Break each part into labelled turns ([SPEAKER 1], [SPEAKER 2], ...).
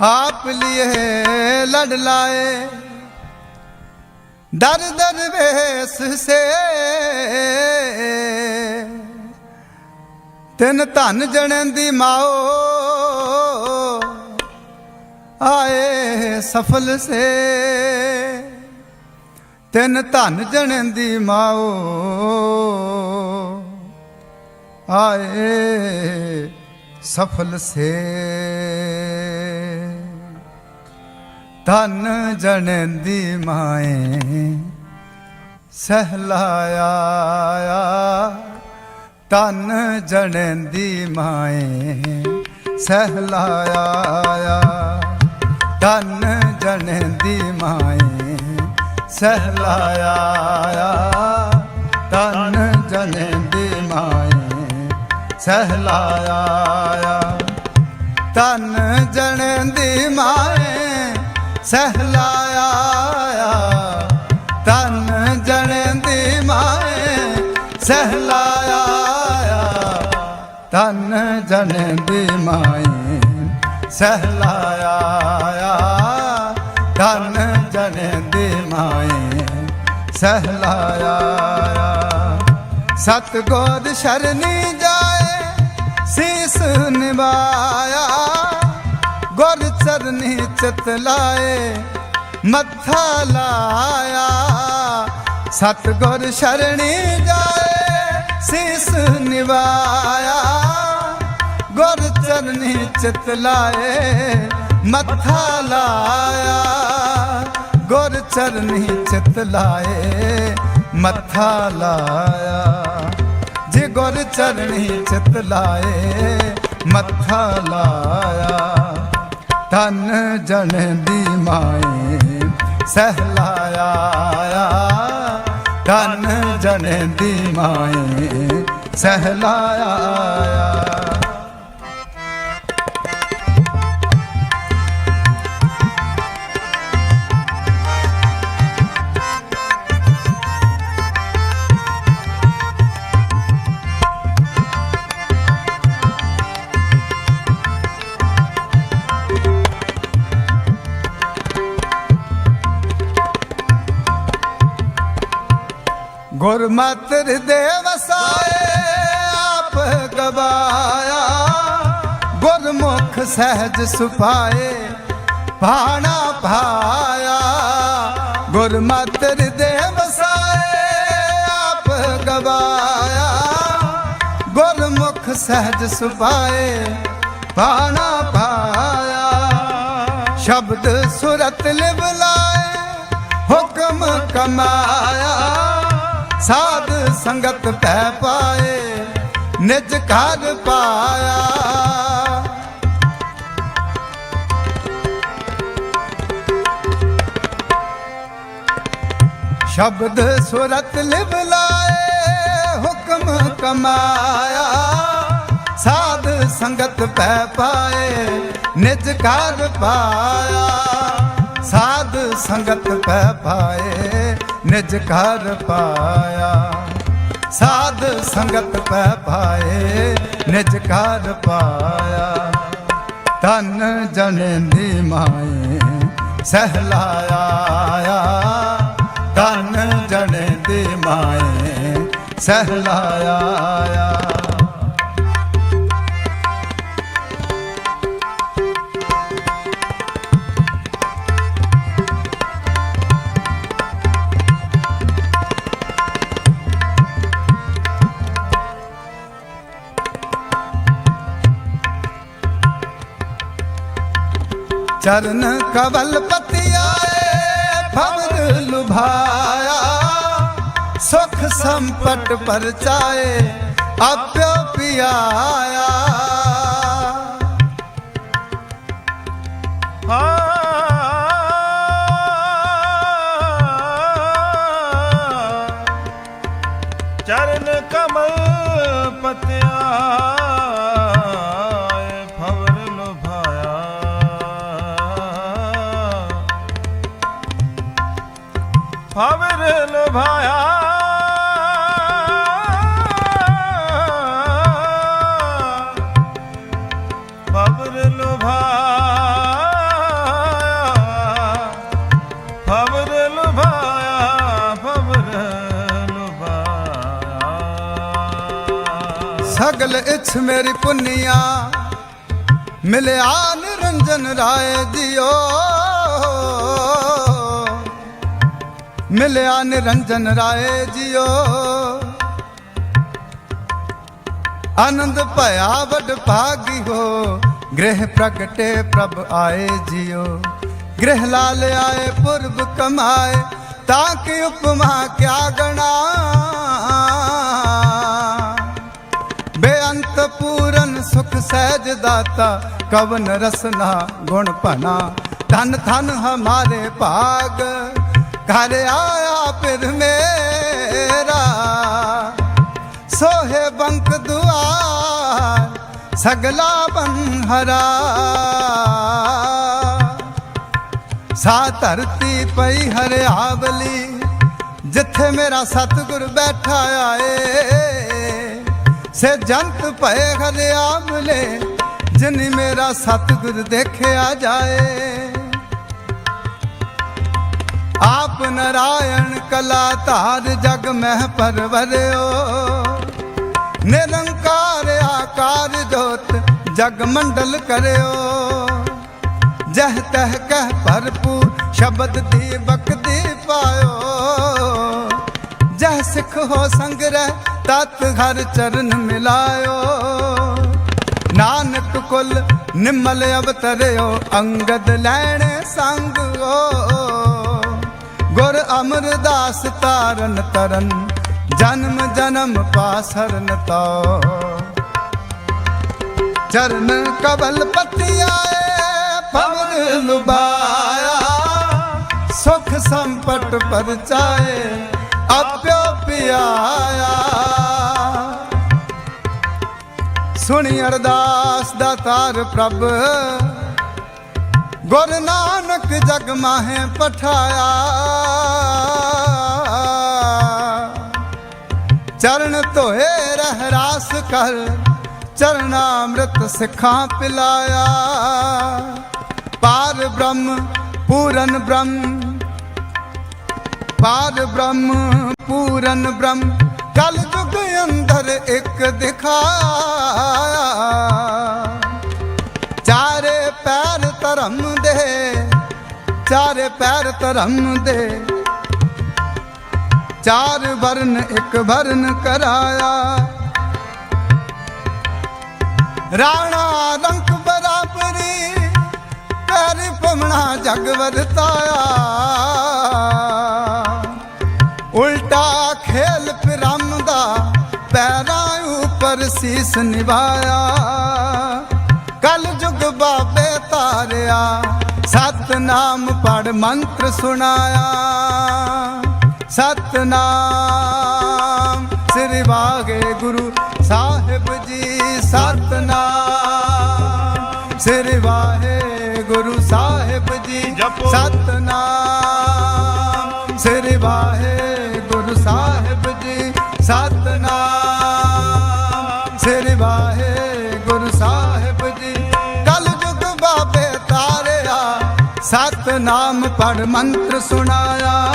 [SPEAKER 1] आप लिए लड़ लाए दर दर वेश से ਤਿੰਨ ਧਨ ਜਣਨ ਦੀ ਮਾਓ ਆਏ ਸਫਲ ਸੇ ਤਿੰਨ ਧਨ ਜਣਨ ਦੀ ਮਾਓ ਆਏ ਸਫਲ ਸੇ ਧਨ ਜਣਨ ਦੀ ਮਾਏ ਸਹਲਾਇਆ ਤਨ ਜਣਨ ਦੀ ਮਾਏ ਸਹਲਾਇਆ ਤਨ ਜਣਨ ਦੀ ਮਾਏ ਸਹਲਾਇਆ ਤਨ ਜਣਨ ਦੀ ਮਾਏ ਸਹਲਾਇਆ ਤਨ ਜਣਨ ਦੀ ਮਾਏ ਸਹਲਾਇਆ। ਤਨ ਜਣਨ ਦੀ ਮਾਏ ਸਹਲਾਇਆ। ਤਨ ਜਣਨ ਦੀ ਮਾਏ ਸਹਲਾਇਆ। ਤਨ ਜਣਨ ਦੀ ਮਾਏ ਸਹਲਾਇਆ। ਸਤਗੁਰ ਸ਼ਰਨੀ ਜਾਏ ਸੀਸ ਨਿਵਾਇਆ। ਗੁਰ ਚਰਨੀ ਚਿਤ ਲਾਏ, ਮੱਥਾ ਲਾਇਆ। ਸਤਗੁਰ ਸ਼ਰਣੀ ਜਾਏ, ਸੀਸ ਨਿਵਾਇਆ। ਗੁਰ ਚਰਨੀ ਚਿਤ ਲਾਏ, ਮੱਥਾ ਲਾਇਆ। ਗੁਰ ਚਰਨੀ ਚਿਤ ਲਾਏ, ਮੱਥਾ ਲਾਇਆ। ਜੇ ਗੁਰ ਚਰਣੀ ਚਿਤ ਲਾਏ, ਮੱਥਾ ਲਾਇਆ। ਤਨ ਜਣ ਦੀ ਮਾਏ ਸਹਲਾਇਆ ਤਨ ਜਣ ਦੀ ਮਾਏ ਸਹਲਾਇਆ ਗੁਰ ਮਾਤਰ ਦੇ ਵਸਾਏ, ਆਪ ਗਵਾਇਆ। ਗੁਰਮੁਖ ਸਹਿਜ ਸੁਭਾਏ, ਭਾਣਾ ਭਾਇਆ। ਗੁਰਮਤਿ ਦੇ ਵਸਾਏ, ਆਪ ਗਵਾਇਆ। ਗੁਰਮੁਖ ਸਹਿਜ ਸੁਭਾਏ, ਭਾਣਾ ਭਾਇਆ। ਸ਼ਬਦ ਸੁਰਤ ਲਿਵ ਲਾਏ ਹੁਕਮ ਕਮਾਇਆ। ਸਾਧ ਸੰਗਤ ਪੈ ਪਾਏ, ਨਿਜ ਘਰ ਪਾਇਆ। ਸ਼ਬਦ ਸੁਰਤ ਲਿਵ ਲਾਏ, ਹੁਕਮ ਕਮਾਇਆ। ਸਾਧ ਸੰਗਤ ਪੈ ਪਾਏ, ਨਿਜ ਘਰ ਪਾਇਆ। ਸਾਧ ਸੰਗਤ ਪੈ ਪਾਏ। ਨਿਜ ਘਰ ਪਾਇਆ। ਸਾਧ ਸੰਗਤ ਪੈ ਪਾਏ ਨਿਜ ਘਰ ਪਾਇਆ। ਤਨ ਜਨ ਦੀ ਮਾਏ, ਸਹਲਾਇਆ। ਤਨ ਜਨ ਦੀ ਮਾਏ, ਸਹਲਾਇਆ। ਚਰਨ ਕਵਲ ਪਤਿਆਏ ਭਵਰ ਲੁਭਾਇਆ ਸੁਖ ਸੰਪਟ ਪਰਚਾਏ ਆਪਿਓ ਪਿਆਇਆ
[SPEAKER 2] ਚਰਨ ਕਮਲ ਪਤਿਆ ਭਾਇਆ ਬਬਰ ਲੁਭਾਇਆ। ਬਬਰ ਲੁਭਾਇਆ ਬਬਰ ਲੁਭਾਇਆ।
[SPEAKER 1] ਸਗਲ ਇਛ ਮੇਰੀ ਪੁੰਨੀਆ, ਮਿਲਿਆ ਨਿਰੰਜਨ ਰਾਏ ਦਿਓ। ਮਿਲਿਆ ਨਿਰੰਜਨ ਰਾਏ ਜੀਓ। ਆਨੰਦ ਭਇਆ ਵਡ ਭਾਗੀ ਹੋ। ਗ੍ਰਹਿ ਪ੍ਰਗਟੇ ਪ੍ਰਭ ਆਏ ਜਿਓ। ਗ੍ਰਹਿ ਲਾਲ ਆਏ, ਪੁਰਬ ਕਮਾਏ, ਤਾਂ ਕਿ ਉਪਮਾ ਕਿਆ ਗਣਾ। ਬੇਅੰਤ ਪੂਰਨ ਸੁਖ ਸਹਿਜ ਦਾਤਾ, ਕਵਨ ਰਸਨਾ ਗੁਣ ਭਨਾ ਧਨ ਧਨ ਹਮਾਰੇ ਭਾਗ। ਘਰ ਆਇਆ ਫਿਰ ਮੇਰਾ। ਸੋਹੇ ਬੰਕ ਦੁਆਰ ਸਗਲਾ ਬੰਹਰਾ ਸਾ ਧਰਤੀ ਪਈ ਹਰਿਆਵਲੀ, ਜਿੱਥੇ ਮੇਰਾ ਸਤਿਗੁਰ ਬੈਠਾ ਆਏ। ਸੇ ਜੰਤ ਭਏ ਹਰਿਆਵਲੇ, ਜਿਨ ਮੇਰਾ ਸਤਿਗੁਰ ਦੇਖਿਆ ਜਾਏ। ਆਪ ਨਰਾਇਣ ਕਲਾ ਧਾਰ ਜਗ ਮਹਿ ਪਰਵਰਿਓ। ਨਿਰੰਕਾਰ ਆਕਾਰ ਜੋਤ ਜਗ ਮੰਡਲ ਕਰਿਓ। ਜਹ ਤਹ ਕਹਿ ਭਰਪੂ ਸ਼ਬਦ ਦੀ ਬਕਦੀ ਪਾਇਓ। ਜਹ ਸਿੱਖ ਹੋ ਸੰਗ ਰਹਿ ਤਤ ਹਰ ਚਰਨ ਮਿਲਾਇਓ। ਨਾਨਕ ਕੁਲ ਨਿਮਲ ਅਵਤਰਿਓ, ਅੰਗਦ ਲੈਣ ਸੰਗੋ। ਗੁਰ ਅਮਰਦਾਸ ਤਾਰਨ ਤਰਨ, ਜਨਮ ਜਨਮ ਪਾਸਰਨ ਤਾ ਚਰਨ ਕਬਲ ਪਤਿਆਏ ਪਵਨ ਲੁਬਾਇਆ ਸੁਖ ਸੰਪਟ ਪਰਚਾਏ, ਆਪਿਓ ਪਿਆਇਆ। ਸੁਣੀ ਅਰਦਾਸ ਦਾ ਤਾਰ ਪ੍ਰਭ, ਗੁਰ ਨਾਨਕ ਜਗ ਮਾਹੇ ਪਠਾਇਆ। ਚਰਨ ਧੋਏ ਰਹਿ ਰਾਸ ਕਰ ਚਰਨਾਮ੍ਰਿਤ ਸਿੱਖਾਂ ਪਿਲਾਇਆ। ਪਾਰ ਬ੍ਰਹਮ, ਪੂਰਨ ਬ੍ਰਹਮ, ਪਾਰ ਬ੍ਰਹਮ, ਪੂਰਨ ਬ੍ਰਹਮ ਕਲ ਜੁਗ ਅੰਦਰ ਇੱਕ ਦਿਖਾਇਆ। ਚਾਰੇ ਪੈਰ ਧਰਮ ਦੇ, ਚਾਰੇ ਪੈਰ ਧਰਮ ਦੇ ਚਾਰ ਵਰਨ ਇੱਕ ਵਰਨ ਕਰਾਇਆ। ਰਾਣਾ ਰੰਕ ਬਰਾਬਰੀ ਪੈਰ ਪਮਣਾ ਜਗ ਵਰਤਾਇਆ। ਉਲਟਾ ਖੇਲ ਪਿਰਮ ਦਾ ਪੈਰਾਂ ਉੱਪਰ ਸੀਸ ਨਿਵਾਇਆ ਕਲ ਜੁਗ ਬਾਬੇ ਤਾਰਿਆ, ਸਤਨਾਮ ਪੜ ਮੰਤਰ ਸੁਣਾਇਆ। ਸਤਨਾਮ। ਸ੍ਰੀ ਵਾਗੇ ਗੁਰੂ ਸਾਹਿਬ ਜੀ ਸਤਨਾਮ। ਸ੍ਰੀ ਵਾਹਿ ਗੁਰੂ ਸਾਹਿਬ ਜੀ। ਸਤਨਾਮ। ਸ੍ਰੀ ਵਾਹਿ ਗੁਰੂ ਸਾਹਿਬ ਜੀ ਸਤਨਾਮ। ਸ੍ਰੀ ਵਾਹਿ ਗੁਰੂ ਸਾਹਿਬ ਜੀ ਕਲ ਜੁਗ ਬਾਬੇ ਤਾਰਿਆ। ਸਤਨਾਮ ਪੜ ਮੰਤਰ ਸੁਣਾਇਆ।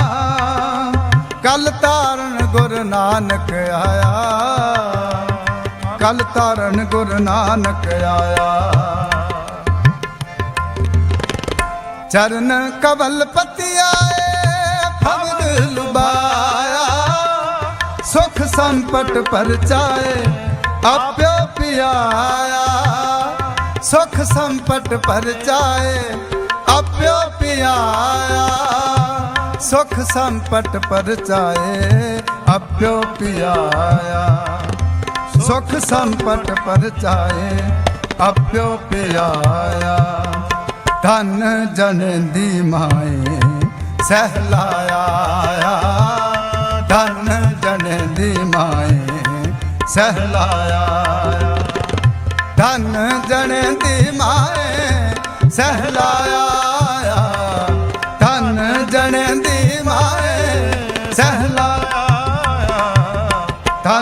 [SPEAKER 1] ਕਲ ਤਾਰਨ ਗੁਰ ਨਾਨਕ ਆਇਆ। ਕਲ ਤਾਰਨ ਗੁਰ ਨਾਨਕ ਆਇਆ। ਚਰਨ ਕਵਲ ਪਤੀ ਆਏ ਲੁਬਾਇਆ ਸੁਖ ਸੰਪਟ ਪਰਚਾਏ, ਆਪਿਓ ਪਿਆਇਆ। ਸੁਖ ਸੰਪਟ ਪਰਚਾਏ, ਆਪਿਓ ਪਿਆਇਆ। ਸੁਖ ਸੰਪਟ ਪਰਚਾਏ, ਆਪਿਓ ਪਿਆਇਆ। ਸੁਖ ਸੰਪਟ ਪਰਚਾਏ, ਆਪਿਓ ਪਿਆਇਆ। ਧਨ ਜਨ ਦੀ ਮਾਏ ਸਹਿਲਾਇਆ ਧਨ ਜਨ ਦੀ ਮਾਏ ਸਹਿਲਾਇਆ ਧਨ ਜਨ ਦੀ ਮਾਏ ਸਹਿਲਾਇਆ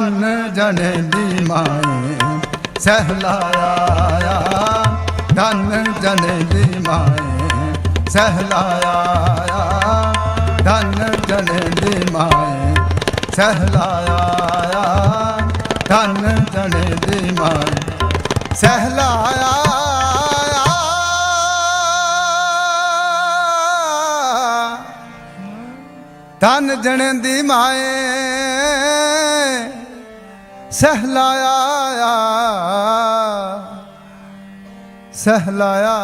[SPEAKER 1] ਧਨ ਜਨ ਦੀ ਮਾਏ, ਸਹਿਲਾਇਆ। ਧਨ ਜਨ ਮਾਏ, ਸਹਿਲਾਇਆ। ਧਨ ਜਨ ਮਾਏ, ਸਹਿਲਾਇਆ। ਧਨ ਜਨ ਦੀ ਮਾਏ, ਸਹਿਲਾਇਆ। ਧਨ ਜਣ ਦੀ ਮਾਏ ਸਹਿਲਾਇਆ ਸਹਿਲਾਇਆ।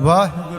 [SPEAKER 1] ਵਾਹਿਗੁਰੂ।